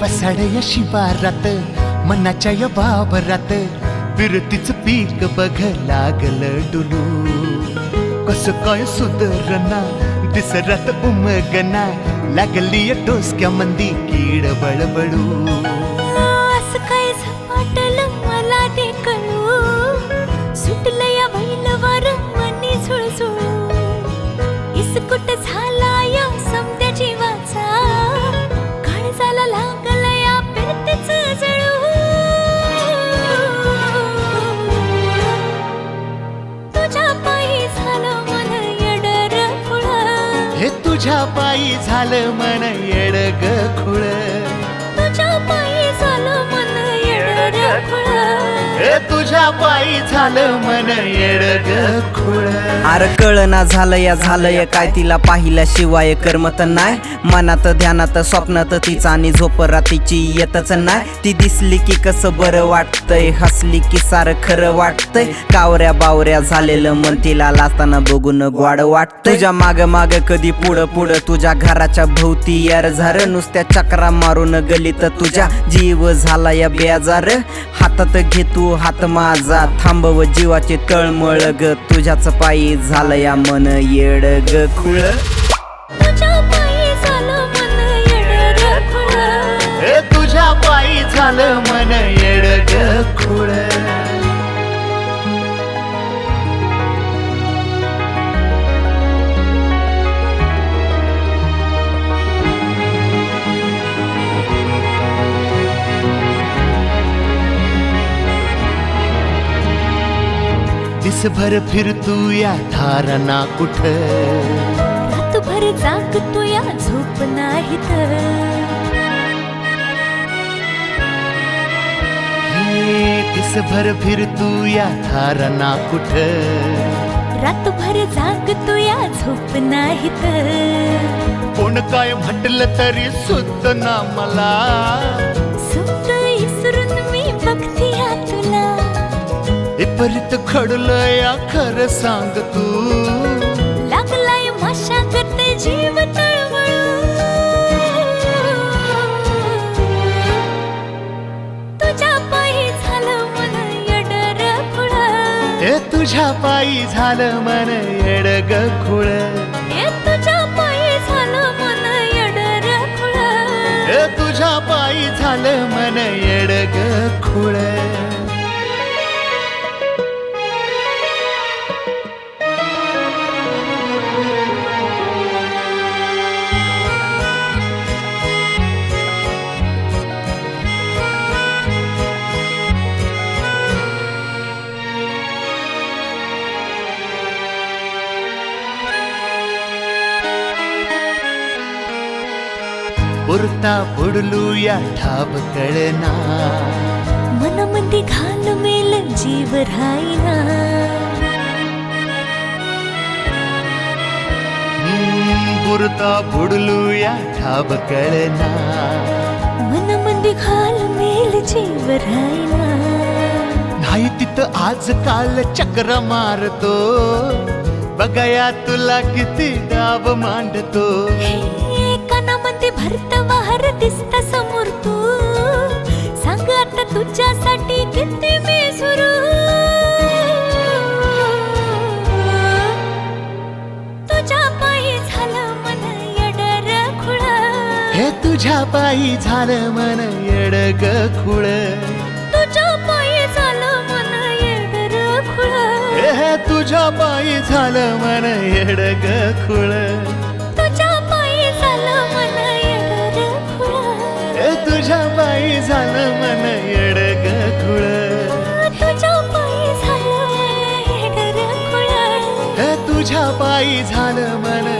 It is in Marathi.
बसाडय शिवारात मनाच्या या बाबरात फिरतीच पीक बघ लागल डुलू. कस काय सुधरना दिसरात उमगना लागली टोसक्या मंदी कीड बळबळू. तुझ्या पायी झालं मन येडग खुळ. तुझ्या पायी झालं मन येडर फुलं हे तुझ्या पायी झालं मन येडग खुळ. अर कळना झालं या काय तिला पाहिल्याशिवाय करमत नाय मनात ध्यानात स्वप्नात तिचा आणि झोप रातीची येतच नाय ती दिसली की कसं बरं वाटतंय हसली की सारं खरं वाटतंय. कावऱ्या बावऱ्या झालेलं मन तिला लाताना बघून ग्वाड वाटत तुझ्या माग माग कधी पुढं पुढं तुझ्या घराच्या भोवती यार झार. नुसत्या चक्रा मारून गलीत तुझ्या जीव झाला या बेजार. हातात घे तू हात माझा थांबव जीवाचे तळमळ ग तुझ्याच पायी झालं या मन येड ग खुळ. तुझ्या पायी झालं मन येडर फुलं हे तुझ्या पायी झालं मन येडग खुळ. दिसभर फिरतू या धारणा कुठ? रातभर जागतो या झोप नाही तर. दिसभर फिरतू या धारणा कुठ? रातभर जागतो या झोप नाही तर. कोण काय म्हटलं तरी सुद्ध ना मला. विपरीत घडलं या खरं सांग तू. लागलाय मशागत जीव तुझ्या पायी झालं मन येडर हे तुझ्या पायी झालं मन येडग खुळ. ए तुझ्या पायी झालं मन येडर फुलं तुझ्या पायी झालं मन येडग खुळ. पुरता बुडलू या ठाब कळना. मनामध्ये घाल मेल जीव राहीना. पुरता बुडलू या ठाब कळना. मनामध्ये घाल मेल जीव राहीना. नाही तिथं आजकाल चक्र मारतो. बघाया तुला किती डाब मांडतो. कानामध्ये भरत वाहर दिसत समोर तू. सांग आता तुझ्यासाठी किती मी सुरू. तुझ्या पायी झालं मन येडर खुळ. हे तुझ्या पायी झालं मन येडग खुळ. तुझ्या पायी झालं मन येडर खुळ. हे तुझ्या पायी झालं मन येडग खुळ. तुझ्या पायी झालं मन.